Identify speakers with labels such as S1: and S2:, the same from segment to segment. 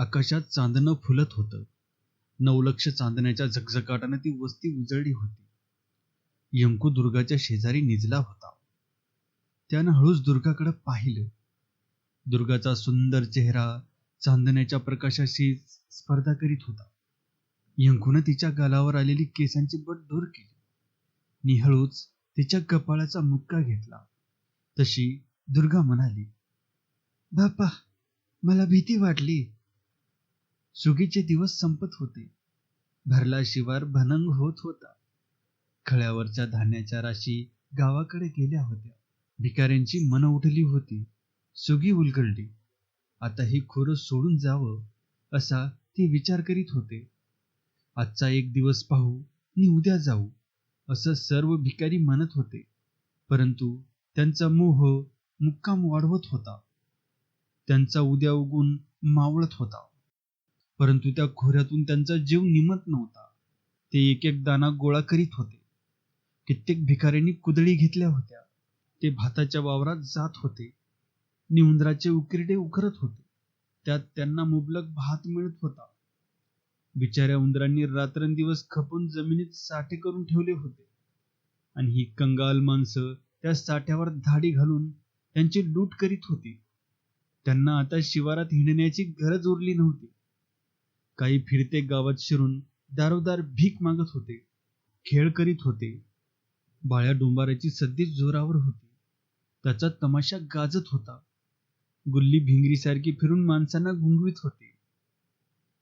S1: आकाशात चांदणं फुलत होतं. नवलक्ष चांदण्याच्या झगझगाटाने ती वस्ती उजळली होती. यंकू दुर्गाच्या शेजारी निजला होता. त्यानं हळूच दुर्गाकडे पाहिलं. दुर्गाचा सुंदर चेहरा चांदण्याच्या प्रकाशाशी स्पर्धा करीत होता. यंकूनं तिच्या गालावर आलेली केसांची बट दूर केली. नि हळूच तिच्या कपाळाचा मुक्का घेतला. तशी दुर्गा म्हणाली बाप्पा मला भीती वाटली. सुगीचे दिवस संपत होते. भरला शिवार भनंग होत होता. खळ्यावरच्या धान्याच्या राशी गावाकडे गेल्या होत्या. भिकाऱ्यांची मन उठली होती. सुगी उलगडली. आता ही खोरं सोडून जावं असा ते विचार करीत होते. आजचा एक दिवस पाहू आणि उद्या जाऊ असं सर्व भिकारी म्हणत होते. परंतु त्यांचा मोह मुक्काम वाढवत होता. त्यांचा उद्या उगून मावळत होता. परंतु त्या खोऱ्यातून त्यांचा जीव निमत नव्हता. ते एक एक दाना गोळा करीत होते. कित्येक भिकाऱ्यांनी कुदळी घेतल्या होत्या. ते भाताच्या वावरात जात होते. नि उंदराचे उकिरडे उखरत होते. त्यात त्यांना मुबलक भात मिळत होता. बिचाऱ्या उंदरांनी रात्रंदिवस खपून जमिनीत साठे करून ठेवले होते. आणि ही कंगाल माणसं त्या साठ्यावर धाडी घालून त्यांची लूट करीत होती. त्यांना आता शिवारात हिंडण्याची गरज उरली नव्हती. काही फिरते गावात शिरून दारोदार भीक मागत होते खेळ करीत होते. बाळ्या डोंबाराची सध्या जोरावर होती. त्याचा तमाशा गाजत होता. गुल्ली भिंगरीसारखी फिरून माणसांना गुंगवीत होते.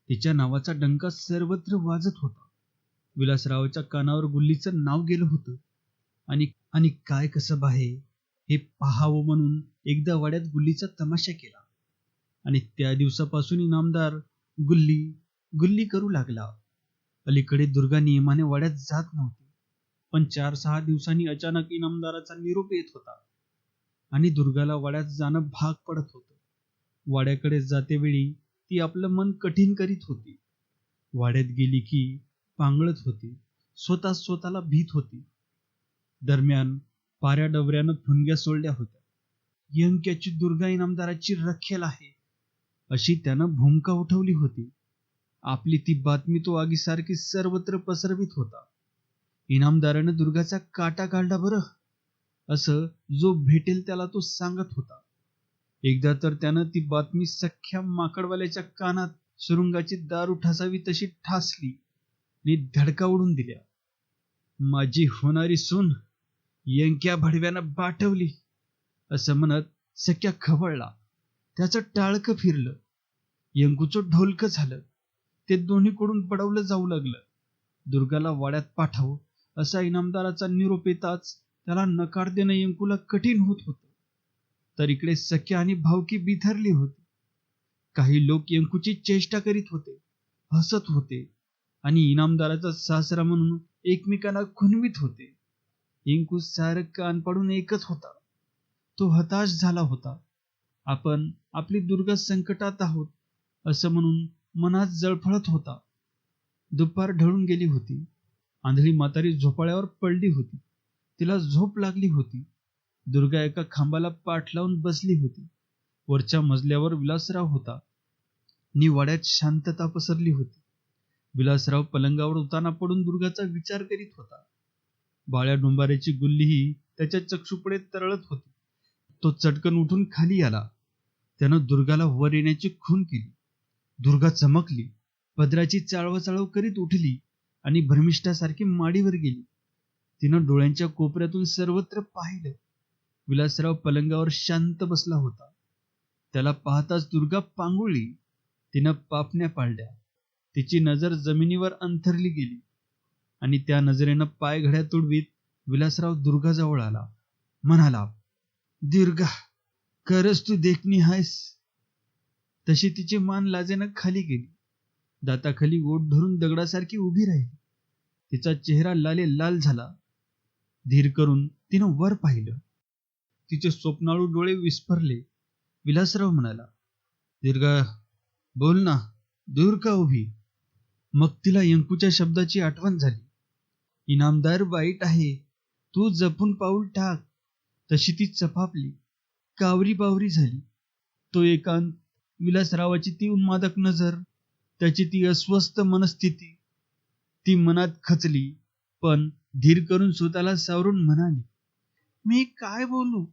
S1: तिच्या नावाचा डंका सर्वत्र वाजत होता. विलासरावच्या कानावर गुल्लीचं नाव गेलं होतं. आणि आणि काय कसं आहे? हे पाहावं म्हणून एकदा वाड्यात गुल्लीचा तमाशा केला. आणि त्या दिवसापासून इनामदार गुल्ली गुल्ली करू लागला. अलीकडे दुर्गा नियमाने वाड्यात जात नव्हती. पण चार सहा दिवसांनी अचानक इनामदाराचा निरोप येत होता. आणि दुर्गाला वाड्यात जाणं भाग पडत होतं. वाड्याकडे जातेवेळी ती आपलं मन कठीण करीत होती. वाड्यात गेली की पांगळत होती. स्वतः स्वतःला भीत होती. दरम्यान पाऱ्या डवऱ्यानं फुनग्या सोडल्या होत्या. यंक्याची दुर्गा इनामदाराची रखेल आहे. अशी त्यानं भूमिका उठवली होती. आपली ती बातमी तो आगीसारखी सर्वत्र पसरवित होता. इनामदारानं दुर्गाचा काटा काढला बरं असं जो भेटेल त्याला तो सांगत होता. एकदा तर त्यानं ती बातमी सख्या माकडवाल्याच्या कानात सुरुंगाची दारू ठासावी तशी ठासली आणि धडका उडून दिल्या. माझी होणारी सून यंक्या भडव्यानं बाटवली असं म्हणत सख्या खवळला. त्याचं टाळकं फिरलं. यंकूचं ढोलकं झालं. ते दोन्हीकडून पडवलं जाऊ लागलं. दुर्गाला वाड्यात पाठव असा इनामदाराचा निरोप येताच त्याला नकार देणं यंकूला कठीण होत होतं. तर इकडे सख्या आणि भावकी बिथरली होती. काही लोक यंकूची चेष्टा करीत होते हसत होते आणि इनामदाराचा सासरा म्हणून एकमेकांना खुनवीत होते. यंकू सारं कान पाडून एकच होता. तो हताश झाला होता. आपण आपली दुर्गा संकटात आहोत असं म्हणून मनात जळफळत होता. दुपार ढळून गेली होती. आंधळी म्हातारी झोपाळ्यावर पडली होती. तिला झोप लागली होती. दुर्गा एका खांबाला पाठ लावून बसली होती. वरच्या मजल्यावर विलासराव होता. निवाड्यात शांतता पसरली होती. विलासराव पलंगावर उताना पडून दुर्गाचा विचार करीत होता. बाळ्या डोंबाऱ्याची गुल्लीही त्याच्या चक्षुपुढे तरळत होती. तो चटकन उठून खाली आला. त्यानं दुर्गाला वर येण्याची खून केली. दुर्गा चमकली पदराची चाळवचाळव करीत उठली आणि भ्रमिष्ठासारखी माडीवर गेली. तिनं डोळ्यांच्या कोपऱ्यातून सर्वत्र पाहिलं. विलासराव पलंगावर शांत बसला होता. त्याला पाहताच दुर्गा पांगुळली तिनं पापण्या पाळल्या तिची नजर जमिनीवर अंथरली गेली आणि त्या नजरेनं पाय घड्या तुडवीत विलासराव दुर्गाजवळ आला. म्हणाला दुर्गा खरंच तू देखणी आहेस. तशी तिची मान लाजेनं खाली गेली. दाताखाली ओठ धरून दगडासारखी उभी राहिली. तिचा चेहरा लाले लाल झाला. धीर करून तिनं वर पाहिलं. तिचे स्वप्नाळू डोळे विस्फरले. विलासराव म्हणाला दीर्घा बोल ना दूर का उभी? मग तिला यंकूच्या शब्दाची आठवण झाली. इनामदार वाईट आहे. तू जपून पाऊल टाक. तशी ती चपापली. कावरी बावरी झाली. तो एकांत विलासरावाची ती उन्मादक नजर त्याची ती अस्वस्थ मनस्थिती ती मनात खचली पण धीर करून स्वतःला सावरून म्हणाली मी काय बोलू?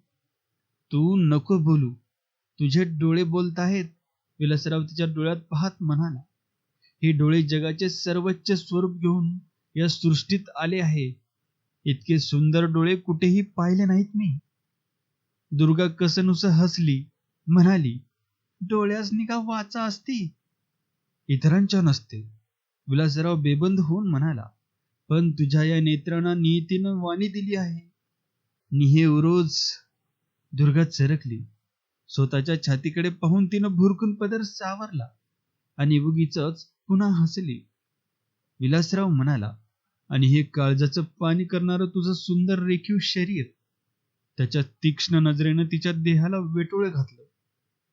S1: तू नको बोलू. तुझे डोळे बोलत आहेत. विलासराव तिच्या डोळ्यात पाहत म्हणाला हे डोळे जगाचे सर्वोच्च स्वरूप घेऊन या सृष्टीत आले आहे. इतके सुंदर डोळे कुठेही पाहिले नाहीत मी. दुर्गा कसनुस हसली म्हणाली डोळ्यास निगा वाचा असती. इतरांच्या नसते. विलासराव बेबंद होऊन म्हणाला पण तुझ्या या नेत्रांना नियतीनं वाणी दिली आहे. निहे उरोज दुर्गा चरकली स्वतःच्या छातीकडे पाहून तिनं भुरकून पदर सावरला आणि उगीच पुन्हा हसली. विलासराव म्हणाला आणि हे काळजाचं पाणी करणारं तुझं सुंदर रेखीव शरीर. त्याच्या तीक्ष्ण नजरेनं तिच्या देहाला वेटोळे घातलं.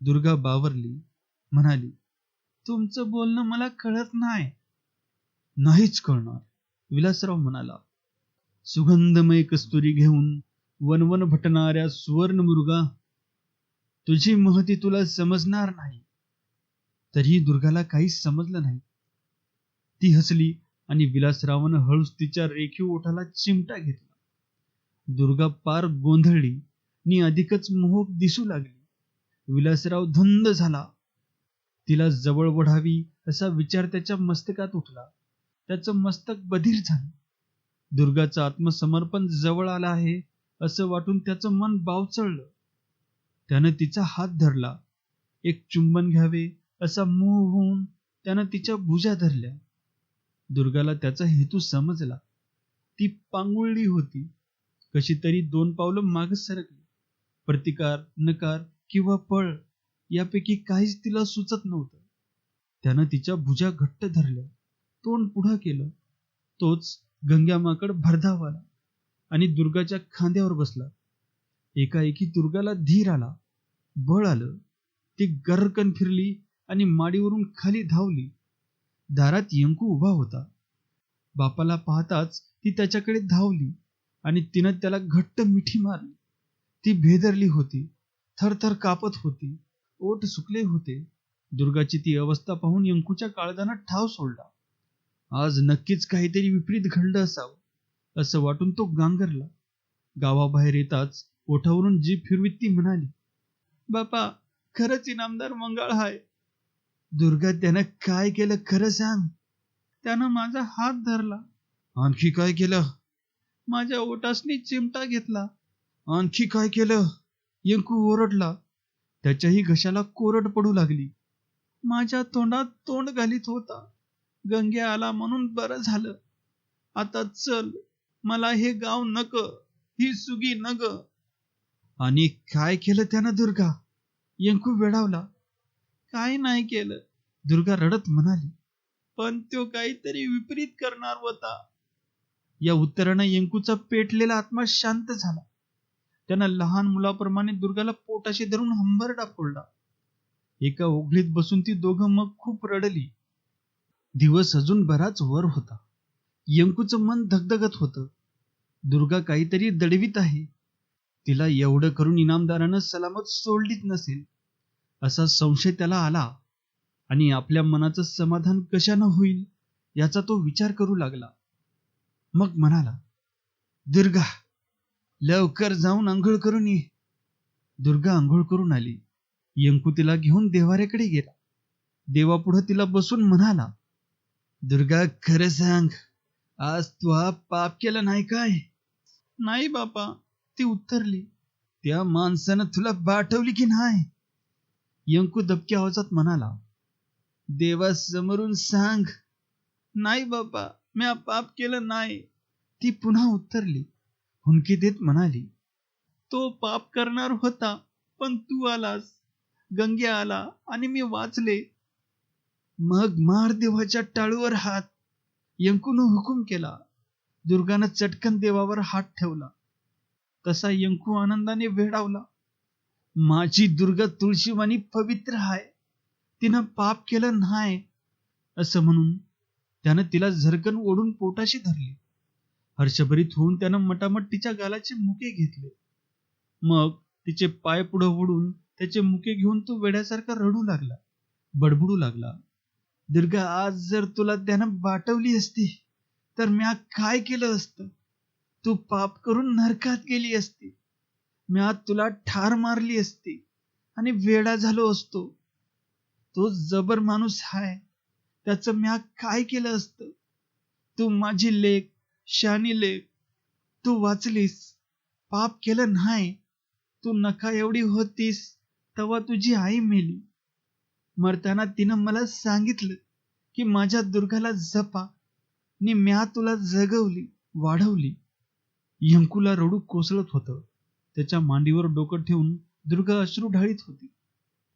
S1: दुर्गा बावरली म्हणाली तुमचं बोलणं मला कळत नाही. नाहीच कळणार विलासराव म्हणाला. सुगंधमय कस्तुरी घेऊन वनवन भटणाऱ्या सुवर्ण मुर्गा तुझी महती तुला समजणार नाही. तरीही दुर्गाला काहीच समजलं नाही. ती हसली आणि विलासरावानं हळूच तिच्या रेखीव ओठाला चिमटा घेतला. दुर्गा पार गोंधळली आणि अधिकच मोहक दिसू लागली. विलासराव धुंद झाला. तिला जवळ ओढावी असा विचार त्याच्या मस्तकात उठला. त्याचं मस्तक बधीर झालं. दुर्गाचं आत्मसमर्पण जवळ आलं आहे असं वाटून त्याचं मन बावचळलं. त्यानं तिचा हात धरला. एक चुंबन घ्यावे असा मोह होऊन त्यानं तिच्या भुजा धरल्या. दुर्गाला त्याचा हेतू समजला. ती पांगुळली होती. कशी तरी दोन पावलं माग सरकली. प्रतिकार नकार किंवा पळ यापैकी काहीच तिला सुचत नव्हतं. त्यानं तिच्या भुजा घट्ट धरल्या तोंड पुढं केलं तोच गंग्यामाकड भरधाव आला आणि दुर्गाच्या खांद्यावर बसला. एकाएकी दुर्गाला धीर आला बळ आलं ती गर्रकन फिरली आणि माडीवरून खाली धावली. दारात यंकू उभा होता. बापाला पाहताच ती त्याच्याकडे धावली आणि तिनं त्याला घट्ट मिठी मारली. ती भेदरली होती. थरथर कापत होती. ओठ सुकले होते. दुर्गाची ती अवस्था पाहून यंकूच्या काळजानं ठाव सोडला. आज नक्कीच काहीतरी विपरीत घडलं असावं असं वाटून तो गांगरला. गावाबाहेर येताच ओठावरून जीभ फिरवीत ती म्हणाली बापा खरंच इनामदार मंगाळ हाय. दुर्गा त्यानं काय केलं खरं सांग. त्यानं माझा हात धरला. आणखी काय केलं? माझ्या ओटासनी चिमटा घेतला. आणखी काय केलं? यंकू ओरडला. त्याच्याही घशाला कोरड पडू लागली. माझ्या तोंडात तोंड घालीत होता. गंग्या आला म्हणून बरं झालं. आता चल मला हे गाव नक ही सुगी नग आणि काय केलं त्यानं दुर्गा? यंकू वेडावला. काय नाही केलं. दुर्गा रडत म्हणाली. पण तो काहीतरी विपरीत करणार होता. या उत्तरानं यंकूचा पेटलेला आत्मा शांत झाला. त्यानं लहान मुलाप्रमाणे दुर्गाला पोटाशी धरून हंबरडा फोडला एका ओघळीत बसून ती दोघं मग खूप रडली. दिवस अजून बराच वर होता. यंकूचं मन धगधगत होतं. दुर्गा काहीतरी दडवीत आहे. तिला एवढं करून इनामदारानं सलामत सोडलीच नसेल. असा संशय त्याला आला. आणि आपल्या मनाचं समाधान कशानं होईल याचा तो विचार करू लागला. मग म्हणाला दुर्गा लवकर जाऊन आंघोळ करून ये. दुर्गा आंघोळ करून आली. यंकू तिला घेऊन देवाऱ्याकडे गेला. देवापुढं तिला बसून म्हणाला दुर्गा खरं सांग आज तू हा पाप केला नाही काय? नाही बापा ती उत्तरली. त्या माणसानं तुला पाठवली की नाही? यंकू दबक्या आवाजात म्हणाला देवा समोरून सांग. नाही बापा म्या पाप केलं नाही. ती पुन्हा उत्तरली. हुंकी देत म्हणाली तो पाप करणार होता पण तू आलास गंगे आला आणि मी वाचले. मग मार देवाच्या टाळूवर हात यंकून हुकूम केला. दुर्गानं चटकन देवावर हात ठेवला. तसा यंकू आनंदाने वेडावला. माझी दुर्गा तुळशीवाणी पवित्र आहे तिनं पाप केलं नाही असं म्हणून त्यानं तिला झरकन ओढून पोटाशी धरली. हर्षभरीत होऊन त्यानं मटामट तिच्या गालाचे मुके घेतले. मग तिचे पाय पुढं ओढून त्याचे मुके घेऊन तो वेड्यासारखा रडू लागला. बडबडू लागला. दुर्गा आज जर तुला त्यानं बाटवली असती तर म्या काय केलं असतं? तू पाप करून नरकात गेली असती. म्या तुला ठार मारली असती आणि वेडा झालो असतो. तो जबर माणूस हाय त्याचं म्या काय केलं असतं? तू माझी लेख शानी तू वाचलीस. पाप केलं नाही. तू नका एवढी होतीस तेव्हा तुझी आई मेली. मरताना तिनं मला सांगितलं की माझ्या दुर्गाला जपा. नि म्या तुला जगवली वाढवली. यंकूला रडू कोसळत होतं. त्याच्या मांडीवर डोकं ठेवून दुर्गा अश्रू ढाळीत होती.